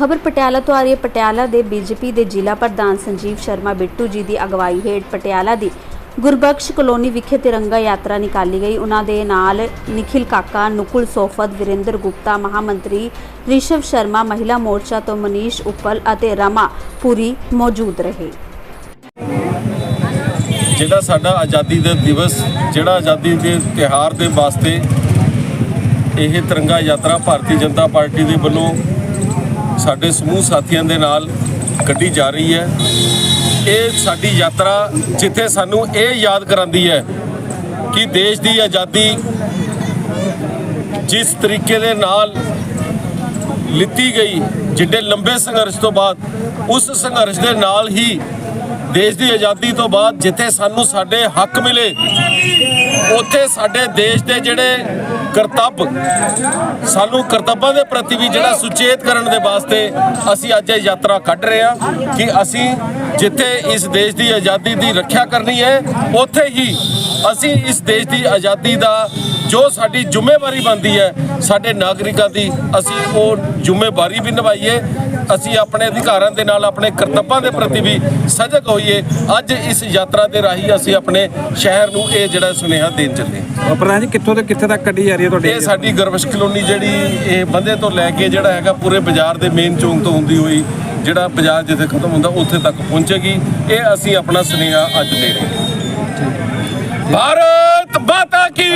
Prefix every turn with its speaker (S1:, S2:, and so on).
S1: ਖਬਰ ਪਟਿਆਲਾ ਤੋਂ ਆ ਰਹੀ ਹੈ। ਪਟਿਆਲਾ ਦੇ ਬੀਜੇਪੀ ਦੇ ਜ਼ਿਲ੍ਹਾ ਪ੍ਰਧਾਨ ਸੰਜੀਵ ਸ਼ਰਮਾ ਬਿੱਟੂ ਜੀ ਦੀ ਅਗਵਾਈ ਹੇਠ ਪਟਿਆਲਾ ਦੀ ਗੁਰਬਖਸ਼ ਕਲੋਨੀ ਵਿਖੇ ਤਿਰੰਗਾ ਯਾਤਰਾ ਨਿਕਾਲੀ ਗਈ। ਉਹਨਾਂ ਦੇ ਨਾਲ ਨikhil ਕਾਕਾ, ਨੁਕੁਲ ਸੋਫਤ ਵਿਰਿੰਦਰ ਗੁਪਤਾ, ਮਹਾਮੰਤਰੀ ਰਿਸ਼ਵ ਸ਼ਰਮਾ, ਮਹਿਲਾ ਮੋਰਚਾ ਤੋਂ ਮਨੀਸ਼ ਉਪਲ ਅਤੇ ਰਮਾ ਪੁਰੀ ਮੌਜੂਦ ਰਹੇ।
S2: ਜਿਹੜਾ ਸਾਡਾ ਆਜ਼ਾਦੀ ਦਾ ਦਿਵਸ, ਜਿਹੜਾ ਆਜ਼ਾਦੀ ਦੇ ਤਿਹਾਰ ਦੇ ਵਾਸਤੇ ਇਹ ਤਿਰੰਗਾ ਯਾਤਰਾ ਭਾਰਤੀ ਜਨਤਾ ਪਾਰਟੀ ਦੇ ਵੱਲੋਂ ਸਾਡੇ ਸਮੂਹ ਸਾਥੀਆਂ ਦੇ ਨਾਲ ਕੱਢੀ ਜਾ ਰਹੀ ਹੈ। ਇਹ ਸਾਡੀ ਯਾਤਰਾ ਜਿੱਥੇ ਸਾਨੂੰ ਇਹ ਯਾਦ ਕਰਾਂਦੀ ਹੈ ਕਿ ਦੇਸ਼ ਦੀ ਆਜ਼ਾਦੀ ਜਿਸ ਤਰੀਕੇ ਦੇ ਨਾਲ ਲਿੱਤੀ ਗਈ, ਜਿੱਡੇ ਲੰਬੇ ਸੰਘਰਸ਼ ਤੋਂ ਬਾਅਦ, ਉਸ ਸੰਘਰਸ਼ ਦੇ ਨਾਲ ਹੀ ਦੇਸ਼ ਦੀ ਆਜ਼ਾਦੀ ਤੋਂ ਬਾਅਦ ਜਿੱਥੇ ਸਾਨੂੰ ਸਾਡੇ ਹੱਕ ਮਿਲੇ ਉੱਥੇ ਸਾਡੇ ਦੇਸ਼ ਦੇ ਜਿਹੜੇ ਕਰਤੱਵ ਸਾਨੂੰ ਕਰਤੱਵਾਂ ਦੇ ਪ੍ਰਤੀ ਵੀ ਜਿਹੜਾ ਸੁਚੇਤ ਕਰਨ ਦੇ ਵਾਸਤੇ ਅਸੀਂ ਅੱਜ ਇਹ ਯਾਤਰਾ ਕੱਢ ਰਹੇ ਹਾਂ ਕਿ ਅਸੀਂ ਜਿੱਥੇ ਇਸ ਦੇਸ਼ ਦੀ ਆਜ਼ਾਦੀ ਦੀ ਰੱਖਿਆ ਕਰਨੀ ਹੈ, ਉੱਥੇ ਹੀ ਅਸੀਂ ਇਸ ਦੇਸ਼ ਦੀ ਆਜ਼ਾਦੀ ਦਾ ਜੋ ਸਾਡੀ ਜ਼ਿੰਮੇਵਾਰੀ ਬਣਦੀ ਹੈ ਸਾਡੇ ਨਾਗਰਿਕਾਂ ਦੀ ਅਸੀਂ ਉਹ ਜ਼ਿੰਮੇਵਾਰੀ ਵੀ ਨਿਭਾਈਏ ਅਸੀਂ ਆਪਣੇ ਅਧਿਕਾਰਾਂ ਦੇ ਨਾਲ ਆਪਣੇ ਕਰਤੱਵਾਂ ਦੇ ਪ੍ਰਤੀ ਵੀ ਸਜਗ ਹੋਈਏ। ਅੱਜ ਇਸ ਯਾਤਰਾ ਦੇ ਰਾਹੀਂ ਅਸੀਂ ਆਪਣੇ ਸ਼ਹਿਰ ਨੂੰ ਇਹ ਜਿਹੜਾ ਸੁਨੇਹਾ ਦੇਣ ਚੱਲੇ
S3: ਪ੍ਰਧਾਨ ਜੀ ਕਿੱਥੋਂ ਤੋਂ ਕਿੱਥੇ ਤੱਕ ਕੱਢੀ ਜਾ ਰਹੀ ਹੈ ਤੁਹਾਡੀ
S2: ਇਹ ਸਾਡੀ ਗਰਵਸ਼ ਕਲੋਨੀ ਜਿਹੜੀ ਇਹ ਬੰਦੇ ਤੋਂ ਲੈ ਕੇ ਜਿਹੜਾ ਹੈਗਾ ਪੂਰੇ ਬਾਜ਼ਾਰ ਦੇ ਮੇਨ ਚੌਂਕ ਤੋਂ ਹੁੰਦੀ ਹੋਈ ਜਿਹੜਾ ਬਾਜ਼ਾਰ ਜਿੱਥੇ ਖਤਮ ਹੁੰਦਾ ਉੱਥੇ ਤੱਕ ਪਹੁੰਚੇਗੀ। ਇਹ ਅਸੀਂ ਆਪਣਾ ਸੁਨੇਹਾ ਅੱਜ ਦੇ ਰਹੇ ਹਾਂ। ਭਾਰਤ ਮਾਤਾ ਕੀ